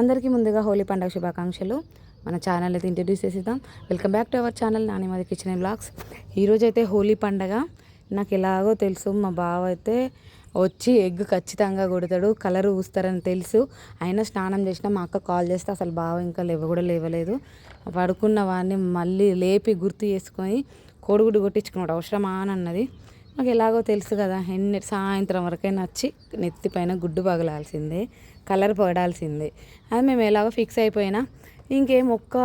అందరికీ ముందుగా హోలీ పండుగ శుభాకాంక్షలు. మన ఛానల్ అయితే ఇంట్రడ్యూస్ చేసేద్దాం. Welcome back to our channel Nani మాది కిచెన్ బ్లాగ్స్. ఈరోజు అయితే హోలీ పండగ. నాకు ఎలాగో తెలుసు మా బావ అయితే వచ్చి ఎగ్ ఖచ్చితంగా కొడతాడు కలర్ ఊస్తారని తెలుసు. అయినా స్నానం చేసిన మా అక్క కాల్ చేస్తే అసలు బావ ఇంకా లేవ కూడా లేవలేదు. పడుకున్న వాడిని మళ్ళీ లేపి గుర్తు చేసుకొని కోడిగుడ్డు కొట్టించుకున్నాడు. అవసరమా అని అన్నది. నాకు ఎలాగో తెలుసు కదా ఎన్ని సాయంత్రం వరకైనా వచ్చి నెత్తిపైన గుడ్డు పగలాల్సిందే. కలర్ పడాల్సిందే. అది మేము ఎలాగో ఫిక్స్ అయిపోయినా. ఇంకేం ఒక్క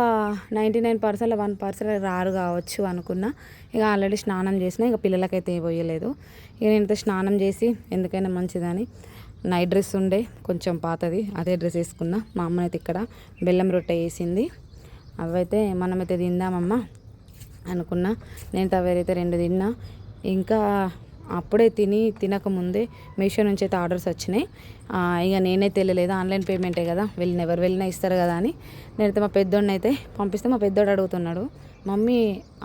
ninety nine percent one percent రారు కావచ్చు అనుకున్నా. ఇక ఆల్రెడీ స్నానం చేసిన ఇక పిల్లలకైతే పోయలేదు. ఇక నేనైతే స్నానం చేసి ఎందుకైనా మంచిదని. నైట్ డ్రెస్ ఉండే కొంచెం పాతది అదే డ్రెస్ వేసుకున్నా. మా అమ్మనైతే ఇక్కడ బెల్లం రొట్టె వేసింది. అవైతే మనమైతే తిందామమ్మా అనుకున్నా. నేను తవేరైతే రెండు తిన్నా. ఇంకా అప్పుడే తిని తినకముందే మీషో నుంచి అయితే ఆర్డర్స్ వచ్చినాయి. ఇక నేనే తెలియలేదు. ఆన్లైన్ పేమెంటే కదా. వెళ్ళిన ఎవరు వెళ్ళినా ఇస్తారు కదా అని. నేనైతే మా పెద్దోడిని అయితే పంపిస్తే మా పెద్దోడు అడుగుతున్నాడు మమ్మీ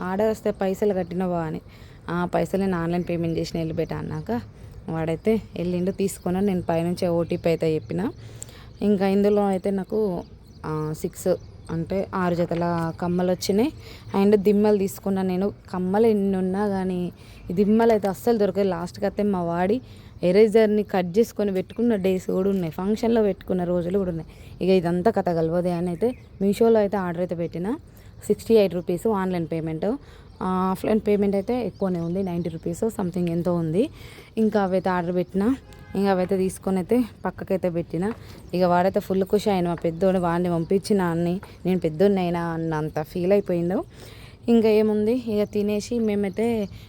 ఆర్డర్ వస్తే పైసలు కట్టినవా అని. ఆ పైసలు నేను ఆన్లైన్ పేమెంట్ చేసిన వెళ్ళిపెట్టా అన్నాక వాడైతే వెళ్ళిండు తీసుకున్నాను నేను పైనుంచి ఓటీపీ అయితే చెప్పిన. ఇంకా ఇందులో అయితే నాకు సిక్స్ అంటే ఆరు జతల కమ్మలు వచ్చినాయి అండ్ దిమ్మలు తీసుకున్నా నేను. కమ్మలు ఎన్ని ఉన్నా కానీ ఈ దిమ్మలు అయితే అస్సలు దొరకదు లాస్ట్కి అయితే మా వాడి ఎరేజర్ని కట్ చేసుకొని పెట్టుకున్న డేస్ కూడా ఉన్నాయి. ఫంక్షన్లో పెట్టుకున్న రోజులు కూడా ఉన్నాయి. ఇక ఇదంతా కథ కలవదే అని అయితే మీషోలో అయితే ఆర్డర్ అయితే పెట్టిన. Sixty eight rupees online payment. Offline payment అయితే ఎక్కువనే ఉంది. నైంటీ రూపీస్ సంథింగ్ ఎంతో ఉంది. ఇంకా అవైతే ఆర్డర్ పెట్టిన. ఇంకా అవైతే తీసుకొని అయితే పక్కకైతే పెట్టిన. ఇక వాడైతే ఫుల్ ఖుషి అయిన మా పెద్దోడు వాడిని పంపించిన అన్ని. నేను పెద్దోడిని అయినా అన్నంత ఫీల్ అయిపోయిండు. ఇంకా ఏముంది? ఇక తినేసి మేమైతే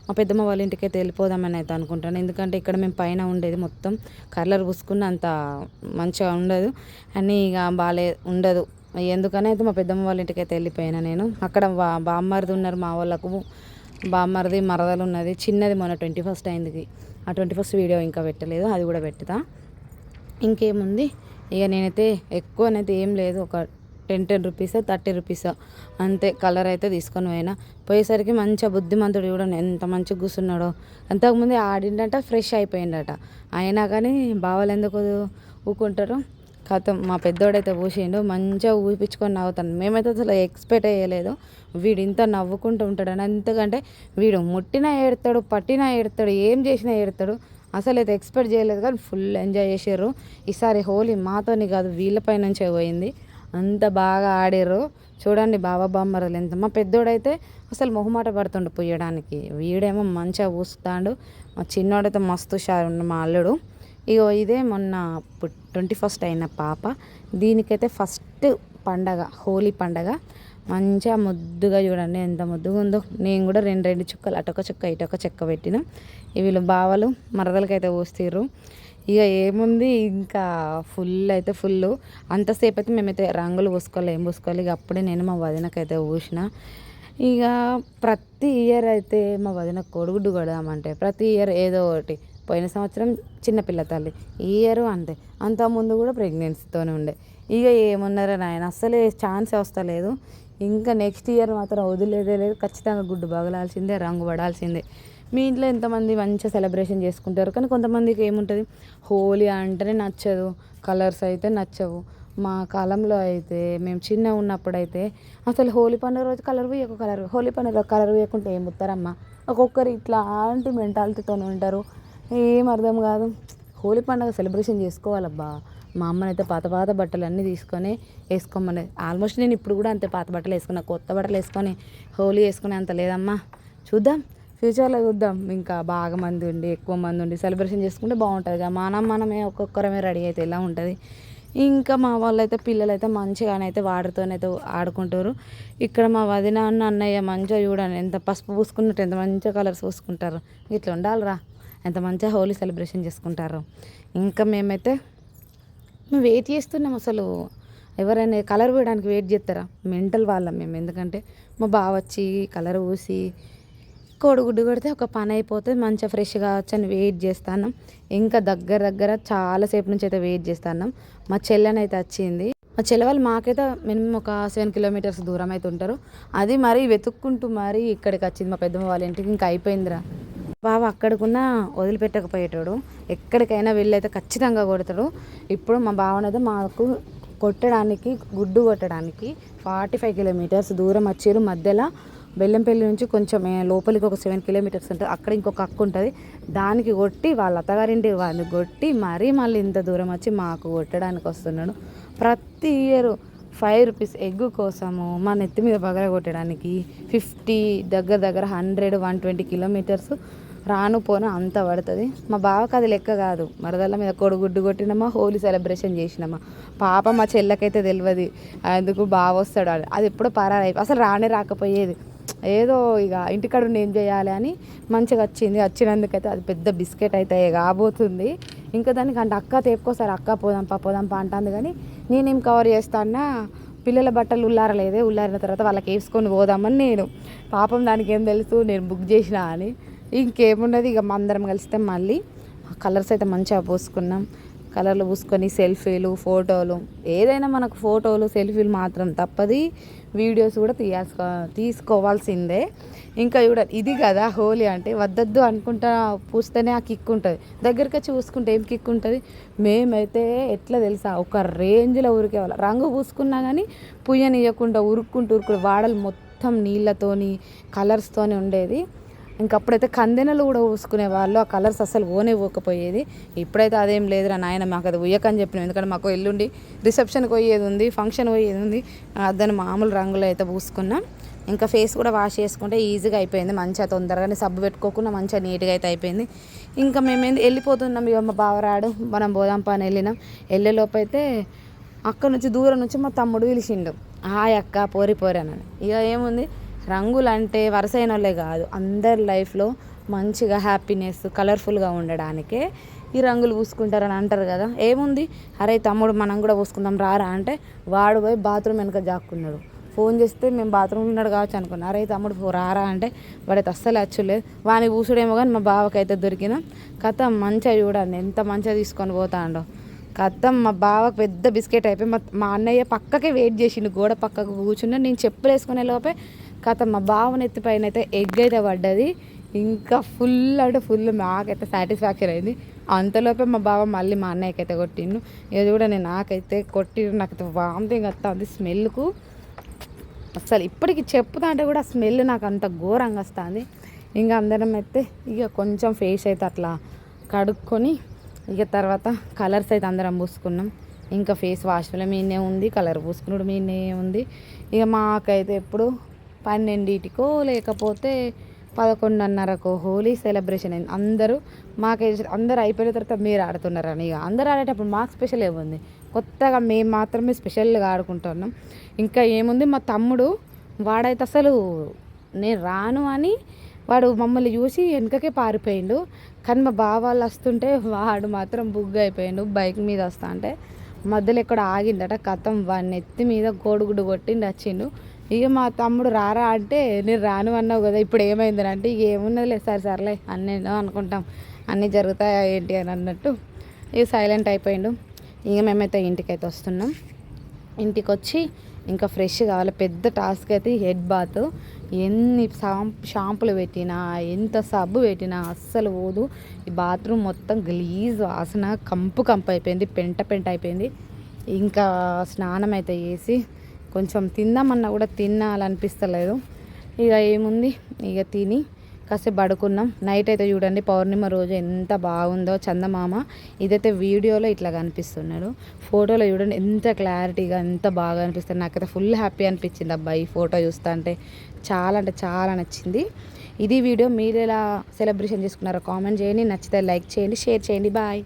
మా పెద్దమ్మ వాళ్ళ ఇంటికి అయితే వెళ్ళిపోదామని అయితే అనుకుంటాను. ఎందుకంటే ఇక్కడ మేము పైన ఉండేది మొత్తం కర్లర్ పూసుకున్న అంత మంచిగా ఉండదు. అని ఇక బాగాలే ఉండదు. ఎందుకని అయితే మా పెద్దమ్మ వాళ్ళ ఇంటికి అయితే వెళ్ళిపోయినా నేను. అక్కడ బా బామ్మరిది ఉన్నారు మా వాళ్ళకు. బామ్మరిది మరదలు ఉన్నది. చిన్నది మొన్న ట్వంటీ ఫస్ట్ అయింది. ఆ ట్వంటీ ఫస్ట్ వీడియో ఇంకా పెట్టలేదు అది కూడా పెడతా ఇంకేముంది? ఇక నేనైతే ఎక్కువనైతే ఏం లేదు ఒక ten ten rupees thirty rupees అంతే కలర్ అయితే తీసుకొని పోయినా. పోయేసరికి మంచిగా బుద్ధిమంతుడు కూడా ఎంత మంచిగా కూర్చున్నాడో. అంతకుముందే ఆడిండట ఫ్రెష్ అయిపోయిండట. అయినా కానీ బావలు ఎందుకు ఊకుంటారు? కథం మా పెద్దోడైతే పూసిండు మంచిగా ఊపించుకొని నవ్వుతాను మేమైతే అసలు ఎక్స్పెక్ట్ అయ్యలేదు వీడు ఇంత నవ్వుకుంటూ ఉంటాడని ఎందుకంటే వీడు ముట్టినా ఏడతాడు పట్టినా ఏడతాడు ఏం చేసినా ఏడతాడు. అసలు అయితే ఎక్స్పెక్ట్ చేయలేదు కానీ ఫుల్ ఎంజాయ్ చేసారు ఈసారి హోలీ మాతోని కాదు వీళ్ళపై నుంచే పోయింది. అంత బాగా ఆడారు చూడండి బాబా బామ్మరలు ఎంత. మా పెద్దోడైతే అసలు మొహమాట పడుతుండు పోయడానికి వీడేమో మంచిగా ఊస్తాడు. మా చిన్నోడైతే మస్తు షారు మా అల్లుడు. ఇగో ఇదే మొన్న ట్వంటీ ఫస్ట్ అయిన పాప. దీనికైతే ఫస్ట్ పండగ హోలీ పండగ. మంచిగా ముద్దుగా చూడండి ఎంత ముద్దుగా ఉందో. నేను కూడా రెండు రెండు చుక్కలు అటొక చుక్క ఇటొక చెక్క పెట్టిన. వీళ్ళు బావలు మరదలకైతే పోస్తారు ఇక ఏముంది? ఇంకా ఫుల్ అయితే ఫుల్ అంతసేపు అయితే మేమైతే రంగులు పూసుకోవాలి ఏం పూసుకోవాలి? ఇక అప్పుడే నేను మా వదినకైతే పూసిన. ఇక ప్రతి ఇయర్ అయితే మా వదిన కొడుగుడ్డు కొడదామంటే ప్రతి ఇయర్ ఏదో ఒకటి పోయిన సంవత్సరం చిన్నపిల్ల తల్లి. ఈ ఇయర్ అంతే. అంత ముందు కూడా ప్రెగ్నెన్సీతోనే ఉండే. ఇక ఏమున్నారా నాయన? అస్సలే ఛాన్స్ వస్తలేదు. ఇంకా నెక్స్ట్ ఇయర్ మాత్రం వదిలేదే లేదు. ఖచ్చితంగా గుడ్డు బగలాల్సిందే రంగు పడాల్సిందే. మీ ఇంట్లో ఎంతమంది మంచిగా సెలబ్రేషన్ చేసుకుంటారు? కానీ కొంతమందికి ఏముంటుంది? హోలీ అంటేనే నచ్చదు. కలర్స్ అయితే నచ్చవు. మా కాలంలో అయితే మేము చిన్న ఉన్నప్పుడు అయితే అసలు హోలీ పండుగ రోజు కలర్ వేయక కలర్ హోలీ పండుగ కలర్ వేయకుంటే ఏం పుత్తారమ్మా ఒక్కొక్కరు ఇట్లాంటి మెంటాలిటీతో ఉంటారు. ఏం అర్థం కాదు. హోలీ పండుగ సెలబ్రేషన్ చేసుకోవాలబ్బా. మా అమ్మనైతే పాత పాత బట్టలు అన్నీ తీసుకొని వేసుకోమని. ఆల్మోస్ట్ నేను ఇప్పుడు కూడా అంతే పాత బట్టలు వేసుకున్నా. కొత్త బట్టలు వేసుకొని హోలీ వేసుకునే అంత లేదమ్మా. చూద్దాం. ఫ్యూచర్లో చూద్దాం. ఇంకా బాగా మంది ఉండి ఎక్కువ మంది ఉండి సెలబ్రేషన్ చేసుకుంటే బాగుంటుంది మనం మనమే ఒక్కొక్కరమే రెడీ అయితే ఎలా ఉంటుంది? ఇంకా మా వాళ్ళైతే పిల్లలైతే మంచిగానైతే వాడితోనైతే ఆడుకుంటారు. ఇక్కడ మా వదిన అన్న అన్నయ్య మంచిగా చూడండి ఎంత పసుపు పూసుకున్నట్టు ఎంత మంచిగా కలర్స్ పూసుకుంటారు. ఇట్లా ఉండాలిరా. ఎంత మంచిగా హోలీ సెలబ్రేషన్ చేసుకుంటారు. ఇంకా మేమైతే మేము వెయిట్ చేస్తున్నాం అసలు. ఎవరైనా కలర్ పోయడానికి వెయిట్ చేస్తారా? మెంటల్ వాళ్ళం మేము. ఎందుకంటే మా బావ వచ్చి కలర్ పూసి కోడిగుడ్డు కొడితే ఒక పని అయిపోతే మంచిగా ఫ్రెష్గా వచ్చని వెయిట్ చేస్తాను ఇంకా దగ్గర దగ్గర చాలాసేపు నుంచి అయితే వెయిట్ చేస్తాను మా చెల్లెనైతే వచ్చింది. మా చెల్లె వాళ్ళు మాకైతే మినిమం ఒక సెవెన్ కిలోమీటర్స్ దూరం అయితే ఉంటారు. అది మరీ వెతుక్కుంటూ మరీ ఇక్కడికి వచ్చింది మా పెద్దమ్మ వాళ్ళ ఇంటికి. ఇంకా అయిపోయిందిరా. బావ అక్కడికున్నా వదిలిపెట్టకపోయేటాడు. ఎక్కడికైనా వెళ్ళైతే ఖచ్చితంగా కొడతాడు. ఇప్పుడు మా బావనైతే మాకు కొట్టడానికి గుడ్డు కొట్టడానికి ఫార్టీ ఫైవ్ కిలోమీటర్స్ దూరం వచ్చారు. మధ్యలో బెల్లంపల్లి నుంచి కొంచెం లోపలికి ఒక సెవెన్ కిలోమీటర్స్ ఉంటుంది. అక్కడ ఇంకొక అక్క ఉంటుంది. దానికి కొట్టి వాళ్ళ అత్తగారింటి వాళ్ళని కొట్టి మరీ మళ్ళీ ఇంత దూరం వచ్చి మాకు కొట్టడానికి వస్తున్నాడు. ప్రతి ఇయర్ ఫైవ్ రూపీస్ ఎగ్ కోసము మా నెత్తి మీద బగర కొట్టడానికి ఫిఫ్టీ దగ్గర దగ్గర హండ్రెడ్ వన్ ట్వంటీ కిలోమీటర్స్ రాను పోను అంత పడుతుంది. మా బావకి అది లెక్క కాదు. మరదల మీద కొడుగుడ్డు కొట్టినామా హోలీ సెలబ్రేషన్ చేసినామా? పాప మా చెల్లకైతే తెలియదు ఎందుకు బాగా వస్తాడు. అని. అది ఎప్పుడో పరారై అసలు రానే రాకపోయేది. ఏదో ఇక ఇంటికాడ ఉండి ఏం చేయాలి అని మంచిగా వచ్చింది. వచ్చినందుకైతే అది పెద్ద బిస్కెట్ అయితే కాబోతుంది. ఇంకా దానికి అంటే అక్క తేపుకోసారి అక్క పోదాంపా పోదాంపా అంటుంది కానీ నేనేం కవర్ చేస్తానా పిల్లల బట్టలు ఉల్లారలేదే. ఉల్లారిన తర్వాత వాళ్ళకి వేసుకొని పోదామని నేను. పాపం దానికి ఏం తెలుసు? నేను బుక్ చేసిన అని. ఇంకేమున్నది? ఇక అందరం కలిస్తే మళ్ళీ కలర్స్ అయితే మంచిగా పోసుకున్నాం. కలర్లు పూసుకొని సెల్ఫీలు ఫోటోలు ఏదైనా మనకు ఫోటోలు సెల్ఫీలు మాత్రం తప్పది. వీడియోస్ కూడా తీయాల్సుకో తీసుకోవాల్సిందే. ఇంకా చూడ ఇది కదా హోలీ అంటే వద్దద్దు అనుకుంటా పూస్తేనే ఆ కిక్ ఉంటుంది. దగ్గరికి వచ్చి పూసుకుంటే ఏం కిక్ ఉంటుంది? మేమైతే ఎట్లా తెలుసా ఒక రేంజ్లో ఉరికేవాళ్ళం. రంగు పూసుకున్నా కానీ పుయ్యనియకుండా ఉరుక్కుంటూ ఉరుకుంటూ వాడలు మొత్తం నీళ్ళతోని కలర్స్తోని ఉండేది. ఇంకప్పుడైతే కందెనలు కూడా పూసుకునే వాళ్ళు ఆ కలర్స్ అసలు ఓనే పోకపోయేది. ఇప్పుడైతే అదేం లేదురా నాయన మాకు అది ఉయ్యకని చెప్పినాం. ఎందుకంటే మాకు ఎల్లుండి రిసెప్షన్కి పోయేది ఉంది ఫంక్షన్ పోయేది ఉంది. దాని మామూలు రంగులు అయితే పూసుకున్నాం. ఇంకా ఫేస్ కూడా వాష్ చేసుకుంటే ఈజీగా అయిపోయింది మంచిగా తొందరగానే సబ్బు పెట్టుకోకుండా మంచిగా నీట్గా అయితే అయిపోయింది. ఇంకా మేమేంది వెళ్ళిపోతున్నాం ఇక మా బావరాడు మనం పోదాం పని వెళ్ళినాం. వెళ్ళేలోపు అయితే అక్కడ నుంచి దూరం నుంచి మా తమ్ముడు పిలిచిండు. హాయ్ అక్క పోరి పోరి అని ఇక ఏముంది రంగులు అంటే వరుసైన వాళ్ళే కాదు. అందరి లైఫ్లో మంచిగా హ్యాపీనెస్ కలర్ఫుల్గా ఉండడానికే ఈ రంగులు పూసుకుంటారని అంటారు కదా. ఏముంది? అరే తమ్ముడు మనం కూడా పూసుకుందాం రారా అంటే వాడు పోయి బాత్రూమ్ వెనక జాక్కున్నాడు. ఫోన్ చేస్తే మేము బాత్రూమ్ ఉన్నాడు కావచ్చు అనుకున్నా. అరే తమ్ముడు రారా అంటే వాడైతే అస్సలు వచ్చలేదు వాని పూసుడేమో కానీ మా బావకైతే దొరికిన కథ మంచిగా చూడండి ఎంత మంచిగా తీసుకొని పోతాడో. కథం మా బావకు పెద్ద బిస్కెట్ అయిపోయి మా మా అన్నయ్య పక్కకే వెయిట్ చేసిండు గోడ పక్కకు కూర్చున్నా నేను చెప్పులు వేసుకునే లోపే కథ మా బావ నెత్తి పైన అయితే ఎగ్ అయితే పడ్డది. ఇంకా ఫుల్ అంటే ఫుల్ నాకైతే సాటిస్ఫాక్షన్ అయింది. అంతలోపే మా బావ మళ్ళీ మా అన్నయ్యకి అయితే కొట్టిండు. ఇది కూడా నేను నాకైతే కొట్టి నాకైతే వామిటింగ్ వస్తుంది స్మెల్కు. అసలు ఇప్పటికి చెప్పుతా అంటే కూడా స్మెల్ నాకు అంత ఘోరంగా వస్తుంది. ఇంకా అందరం అయితే ఇక కొంచెం ఫేస్ అయితే అట్లా కడుక్కొని ఇక తర్వాత కలర్స్ అయితే అందరం పూసుకున్నాం. ఇంకా ఫేస్ వాష్లో మీనే ఉంది కలర్ పూసుకున్నాడు మీనే ఉంది ఇక మాకైతే ఎప్పుడు పన్నెండింటికో లేకపోతే పదకొండున్నరకో హోలీ సెలబ్రేషన్ అయింది. అందరూ మాకు అందరూ అయిపోయిన తర్వాత మీరు ఆడుతున్నారని ఇక అందరూ ఆడేటప్పుడు మాకు స్పెషల్ ఏముంది? కొత్తగా మేము మాత్రమే స్పెషల్గా ఆడుకుంటున్నాం. ఇంకా ఏముంది? మా తమ్ముడు వాడైతే అసలు నేను రాను అని వాడు మమ్మల్ని చూసి వెనకకే పారిపోయిండు. కానీ మా బావ వాళ్ళు వస్తుంటే వాడు మాత్రం బుగ్ అయిపోయిండు. బైక్ మీద వస్తా అంటే మధ్యలో ఎక్కడ ఆగిందట. కథం వాడిని ఎత్తి మీద గోడుగుడు కొట్టిండి వచ్చిండు ఇక మా తమ్ముడు రారా అంటే నేను రాను అన్నావు కదా ఇప్పుడు ఏమైందని? అంటే ఇక ఏమున్నదిలే సరే సర్లే అన్నీ అనుకుంటాం అన్నీ జరుగుతాయా ఏంటి? అని అన్నట్టు ఇక సైలెంట్ అయిపోయిండు. ఇక మేమైతే ఇంటికైతే వస్తున్నాం. ఇంటికి వచ్చి ఇంకా ఫ్రెష్ కావాలి పెద్ద టాస్క్ అయితే హెడ్ బాత్. ఎన్ని షాంపులు పెట్టినా ఎంత సబ్బు పెట్టినా అస్సలు పోదు. ఈ బాత్రూమ్ మొత్తం గ్లీజ్ వాసన కంపు కంపు అయిపోయింది పెంట పెంట అయిపోయింది. ఇంకా స్నానం అయితే చేసి కొంచెం తిందామన్నా కూడా తినాలనిపిస్తలేదు. ఇక ఏముంది? ఇక తిని కాసేపు పడుకున్నాం. నైట్ అయితే చూడండి పౌర్ణిమ రోజు ఎంత బాగుందో చందమామ. ఇదైతే వీడియోలో ఇట్లా కనిపిస్తున్నాడు. ఫోటోలో చూడండి ఎంత క్లారిటీగా ఎంత బాగా అనిపిస్తుంది. నాకైతే ఫుల్ హ్యాపీ అనిపించింది. అబ్బాయి ఫోటో చూస్తా అంటే చాలా అంటే చాలా నచ్చింది. ఇది వీడియో మీరు ఎలా సెలబ్రేషన్ చేసుకున్నారో కామెంట్ చేయండి. నచ్చితే లైక్ చేయండి షేర్ చేయండి. బాయ్